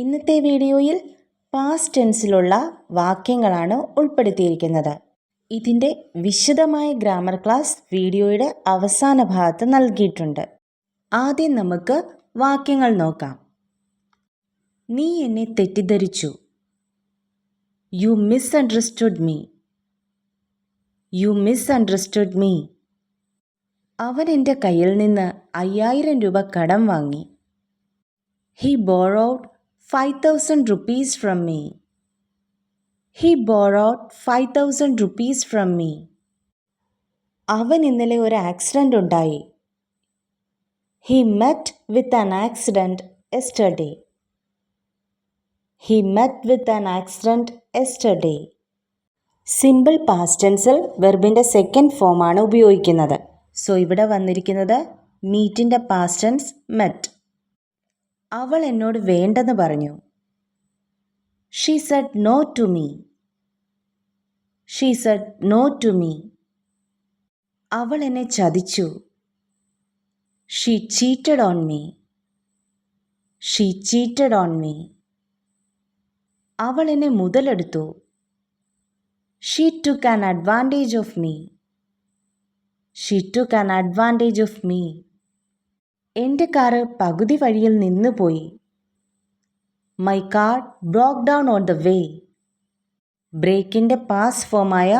ഇന്നത്തെ വീഡിയോയിൽ പാസ്റ്റ് ടെൻസിലുള്ള വാക്യങ്ങളാണ് ഉൾപ്പെടുത്തിയിരിക്കുന്നത്. ഇതിന്റെ വിശദമായ ഗ്രാമർ ക്ലാസ് വീഡിയോയുടെ അവസാന ഭാഗത്ത് നൽകിയിട്ടുണ്ട്. ആദ്യം നമുക്ക് വാക്യങ്ങൾ നോക്കാം. നീ എന്നെ തെറ്റിദ്ധരിച്ചു. You misunderstood me you misunderstood me അവൻ എന്റെ കയ്യിൽ നിന്ന് അയ്യായിരം രൂപ കടം വാങ്ങി. He borrowed five thousand rupees from me he borrowed five thousand rupees from me അവൻ ഇന്നലെ ഒരു ആക്സിഡന്റ് ഉണ്ടായി. He met with an accident yesterday he met with an accident yesterday simple പാസ്റ്റൻസിൽ വെർബിന്റെ സെക്കൻഡ് ഫോമാണ് ഉപയോഗിക്കുന്നത്. സോ ഇവിടെ വന്നിരിക്കുന്നത് മീറ്റിന്റെ പാസ്റ്റൻസ് മെറ്റ് അവൾ എന്നോട് വേണ്ടെന്ന് പറഞ്ഞു. She said no to me she said no to me അവൾ എന്നെ ചതിച്ചു. She cheated on me she cheated on me അവൾ എന്നെ മുതലെടുത്തു. She took an advantage of me she took an advantage of me എന്റെ കാറ് പകുതി വഴിയിൽ നിന്നുപോയി my car broke down on the way ബ്രേക്കിന്റെ past ഫോമായ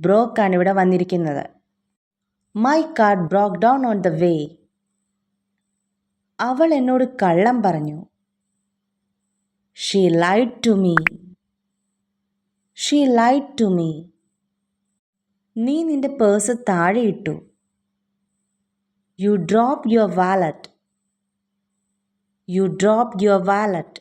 ബ്രോക്കാണ് ഇവിടെ വന്നിരിക്കുന്നത്. My car broke down on the way അവൾ എന്നോട് കള്ളം പറഞ്ഞു. She lied to me she lied to me നീ നിന്റെ പേഴ്സ് താഴെ ഇട്ടു drop your wallet. You drop your wallet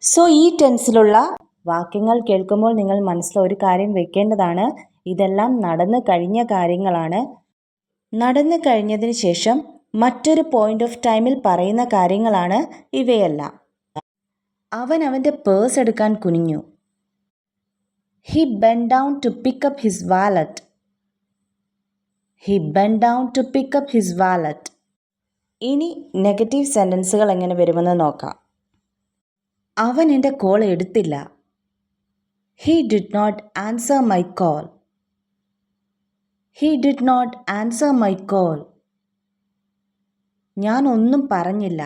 so ഈ ടെൻസിലുള്ള വാക്യങ്ങൾ കേൾക്കുമ്പോൾ നിങ്ങൾ മനസ്സിൽ ഒരു കാര്യം വെക്കേണ്ടതാണ്. ഇതെല്ലാം നടന്നു കഴിഞ്ഞ കാര്യങ്ങളാണ്. നടന്നു കഴിഞ്ഞതിന് ശേഷം മറ്റൊരു പോയിന്റ് ഓഫ് ടൈമിൽ പറയുന്ന കാര്യങ്ങളാണ് ഇവയെല്ലാം. അവൻ അവന്റെ പേഴ്സ് എടുക്കാൻ കുനിഞ്ഞു. He bent down to pick up his wallet he bent down to pick up his wallet ഇനി നെഗറ്റീവ് സെന്റൻസുകൾ എങ്ങനെ വരുമെന്ന് നോക്കാം. അവൻ എന്റെ കോൾ എടുത്തില്ല. He did not answer my call he did not answer my call ഞാൻ ഒന്നും പറഞ്ഞില്ല.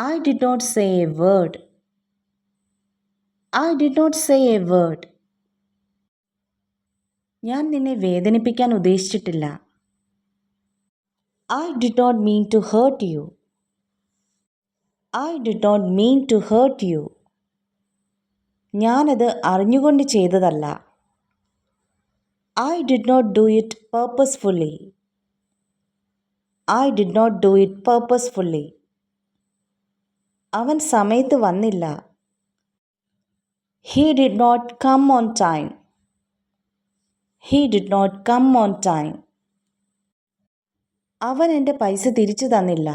I did not say a word I did not say a word ഞാൻ നിന്നെ വേദനിപ്പിക്കാൻ ഉദ്ദേശിച്ചിട്ടില്ല. I did not mean to hurt you I did not mean to hurt you ഞാനത് അറിഞ്ഞുകൊണ്ട് ചെയ്തതല്ല. I did not do it purposefully I did not do it purposefully അവൻ സമയത്ത് വന്നില്ല. He did not come on time he did not come on time അവൻ എന്റെ പൈസ തിരിച്ചു തന്നില്ല.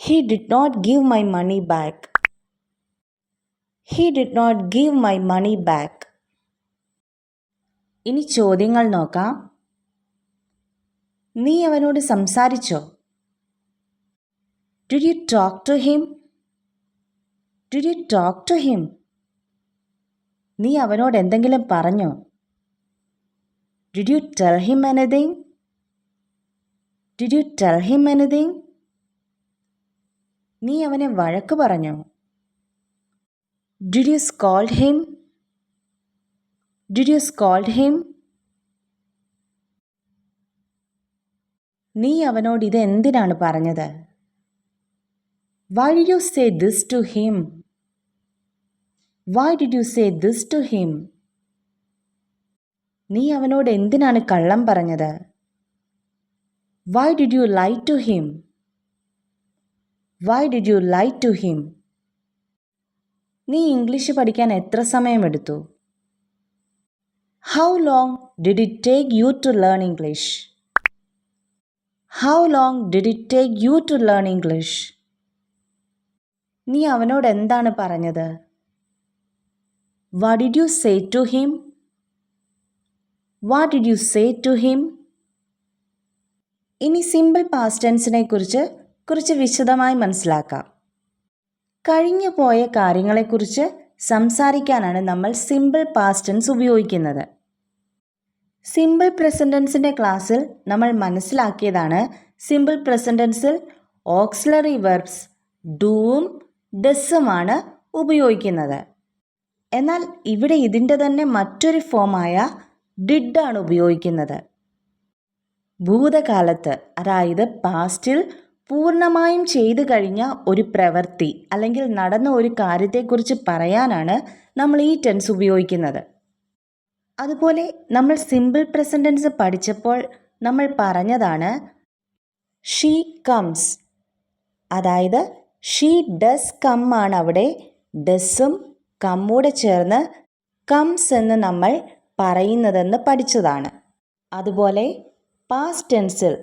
He did not give my money back he did not give my money back ഇനി ചോദ്യങ്ങൾ നോക്കാം. നീ അവനോട് സംസാരിച്ചോ? Do you talk to him do you talk to him നീ അവനോട് എന്തെങ്കിലും പറഞ്ഞോ? Did you tell him anything did you tell him anything നീ അവനെ വഴക്ക് പറഞ്ഞോ? Did you scold him did you scold him നീ അവനോട് ഇത് എന്തിനാണ് പറഞ്ഞത്? Why did you say this to him why did you say this to him നീ അവനോട് എന്തിനാണ് കള്ളം പറഞ്ഞത്? Why did you lie to him why did you lie to him നീ ഇംഗ്ലീഷ് പഠിക്കാൻ എത്ര സമയമെടുത്തു? How long did it take you to learn English how long did it take you to learn English നീ അവനോട് എന്താണ് പറഞ്ഞത്? What did you say to him what did you say to him ഇനി simple past ടെൻസിനെ കുറിച്ച് കുറച്ച് വിശദമായി മനസ്സിലാക്കാം. കഴിഞ്ഞു പോയ കാര്യങ്ങളെക്കുറിച്ച് സംസാരിക്കാനാണ് നമ്മൾ സിമ്പിൾ പാസ്റ്റ് ടെൻസ് ഉപയോഗിക്കുന്നത്. സിമ്പിൾ പ്രസന്റൻസിന്റെ ക്ലാസ്സിൽ നമ്മൾ മനസ്സിലാക്കിയതാണ് സിമ്പിൾ പ്രസന്റൻസിൽ ഓക്സിലറി വെർബ്സ് ഡൂവും ഡെസ്സുമാണ് ഉപയോഗിക്കുന്നത്. എന്നാൽ ഇവിടെ ഇതിന്റെ തന്നെ മറ്റൊരു ഫോമായ ഡിഡാണ് ഉപയോഗിക്കുന്നത്. ഭൂതകാലത്ത് അതായത് പാസ്റ്റിൽ പൂർണമായും ചെയ്തു കഴിഞ്ഞ ഒരു പ്രവൃത്തി അല്ലെങ്കിൽ നടന്ന ഒരു കാര്യത്തെക്കുറിച്ച് പറയാനാണ് നമ്മൾ ഈ ടെൻസ് ഉപയോഗിക്കുന്നത്. അതുപോലെ നമ്മൾ സിമ്പിൾ പ്രസന്റൻസ് പഠിച്ചപ്പോൾ നമ്മൾ പറഞ്ഞതാണ് ഷീ കംസ് അതായത് ഷീ ഡസ് കം ആണ് അവിടെ ഡസ്സും കമ്മൂടെ ചേർന്ന് കംസ് എന്ന് നമ്മൾ പറയുന്നതെന്ന് പഠിച്ചതാണ്. അതുപോലെ പാസ്റ്റ് ടെൻസിൽ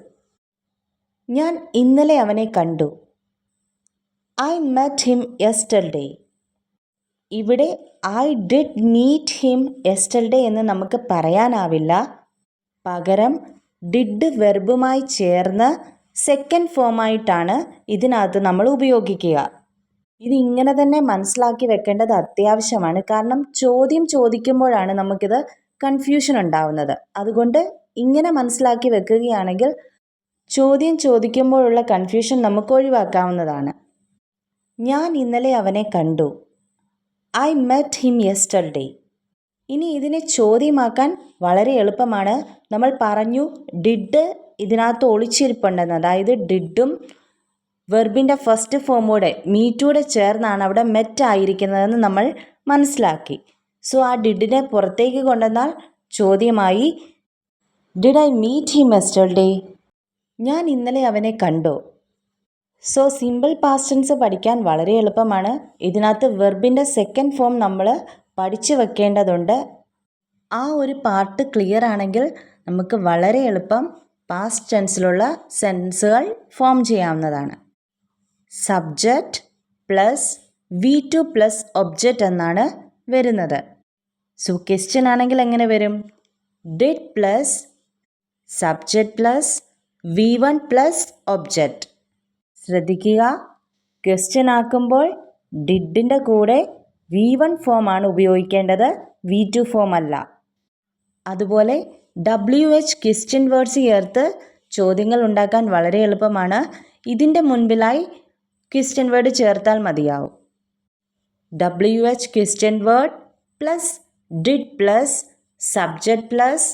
ഞാൻ ഇന്നലെ അവനെ കണ്ടു. ഐ മെറ്റ് ഹിം യെസ്റ്റർഡേ ഇവിടെ I did meet him yesterday എന്ന് നമുക്ക് പറയാനാവില്ല. പകരം ഡിഡ് വെർബുമായി ചേർന്ന് സെക്കൻഡ് ഫോമായിട്ടാണ് ഇതിനകത്ത് നമ്മൾ ഉപയോഗിക്കുക. ഇത് ഇങ്ങനെ തന്നെ മനസ്സിലാക്കി വെക്കേണ്ടത് അത്യാവശ്യമാണ്. കാരണം ചോദ്യം ചോദിക്കുമ്പോഴാണ് നമുക്കിത് കൺഫ്യൂഷൻ ഉണ്ടാവുന്നത്. അതുകൊണ്ട് ഇങ്ങനെ മനസ്സിലാക്കി വെക്കുകയാണെങ്കിൽ ചോദ്യം ചോദിക്കുമ്പോഴുള്ള കൺഫ്യൂഷൻ നമുക്ക് ഒഴിവാക്കാവുന്നതാണ്. ഞാൻ ഇന്നലെ അവനെ കണ്ടു. ഐ മെറ്റ് ഹിം യെസ്റ്റർഡേ ഇനി ഇതിനെ ചോദ്യമാക്കാൻ വളരെ എളുപ്പമാണ്. നമ്മൾ പറഞ്ഞു ഡിഡ് ഇതിനകത്ത് ഒളിച്ചിരിപ്പുണ്ടെന്ന്. അതായത് ഡിഡും വെർബിന്റെ ഫസ്റ്റ് ഫോമോടെ മീറ്റൂടെ ചേർന്നാണ് അവിടെ മെറ്റ് ആയിരിക്കുന്നതെന്ന് നമ്മൾ മനസ്സിലാക്കി. സോ ആ ഡിഡിനെ പുറത്തേക്ക് കൊണ്ടുവന്നാൽ ചോദ്യമായി did I meet him yesterday ഞാൻ ഇന്നലെ അവനെ കണ്ടു. സോ സിമ്പിൾ പാസ്റ്റൻസ് പഠിക്കാൻ വളരെ എളുപ്പമാണ്. ഇതിനകത്ത് വെർബിന്റെ സെക്കൻഡ് ഫോം നമ്മൾ പഠിച്ചു വെക്കേണ്ടതുണ്ട്. ആ ഒരു പാർട്ട് ക്ലിയർ ആണെങ്കിൽ നമുക്ക് വളരെ എളുപ്പം പാസ്റ്റ് ടെൻസിലുള്ള സെൻസുകൾ ഫോം ചെയ്യാവുന്നതാണ്. Subject plus V two plus object എന്നാണ് വരുന്നത്. സോ ക്വസ്റ്റ്യൻ ആണെങ്കിൽ എങ്ങനെ വരും? Did plus subject plus V one plus object ശ്രദ്ധിക്കുക. ക്വസ്റ്റ്യൻ ആക്കുമ്പോൾ ഡിഡിന്റെ കൂടെ വി വൺ ഫോമാണ് ഉപയോഗിക്കേണ്ടത്. വി ടു ഫോം അല്ല. അതുപോലെ ഡബ്ല്യു എച്ച് ക്വസ്റ്റ്യൻ വേർഡ്സ് ചേർത്ത് ചോദ്യങ്ങൾ ഉണ്ടാക്കാൻ വളരെ എളുപ്പമാണ്. ഇതിന്റെ മുൻപിലായി ക്വസ്റ്റ്യൻ വേർഡ് ചേർത്താൽ മതിയാവും. W H question word plus did plus subject plus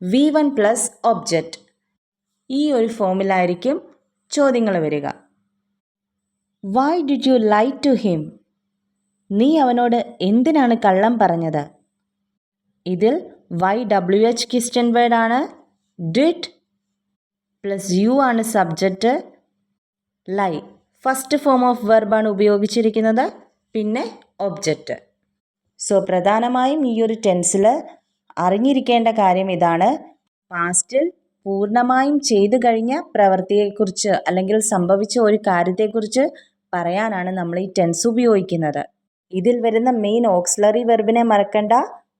V one plus object ഈ ഒരു ഫോമിലായിരിക്കും ചോദ്യങ്ങൾ വരിക. Why did you lie to him നീ അവനോട് എന്തിനാണ് കള്ളം പറഞ്ഞത്? ഇതിൽ വൈ ഡബ്ല്യു എച്ച് ക്വസ്റ്റ്യൻ വേർഡാണ് ഡിഡ് പ്ലസ് യു ആണ് subject lie first form of വെർബാണ് ഉപയോഗിച്ചിരിക്കുന്നത്. പിന്നെ ഒബ്ജക്റ്റ് സോ പ്രധാനമായും ഈ ഒരു ടെൻസിൽ അറിഞ്ഞിരിക്കേണ്ട കാര്യം ഇതാണ്. പാസ്റ്റിൽ പൂർണമായും ചെയ്തു കഴിഞ്ഞ പ്രവൃത്തിയെക്കുറിച്ച് അല്ലെങ്കിൽ സംഭവിച്ച ഒരു കാര്യത്തെക്കുറിച്ച് പറയാനാണ് നമ്മൾ ഈ ടെൻസ് ഉപയോഗിക്കുന്നത്. ഇതിൽ വരുന്ന മെയിൻ ഓക്സിലറി വെർബിനെ മറക്കണ്ട.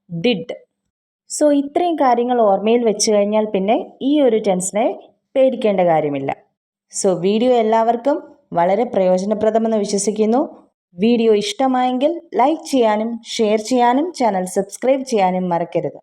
ഡിഡ് സോ ഇത്രയും കാര്യങ്ങൾ ഓർമ്മയിൽ വെച്ച് കഴിഞ്ഞാൽ പിന്നെ ഈ ഒരു ടെൻസിനെ പേടിക്കേണ്ട കാര്യമില്ല. സോ വീഡിയോ എല്ലാവർക്കും വളരെ പ്രയോജനപ്രദമെന്ന് വിശ്വസിക്കുന്നു. വീഡിയോ ഇഷ്ടമായെങ്കിൽ ലൈക്ക് ചെയ്യാനും ഷെയർ ചെയ്യാനും ചാനൽ സബ്സ്ക്രൈബ് ചെയ്യാനും മറക്കരുത്.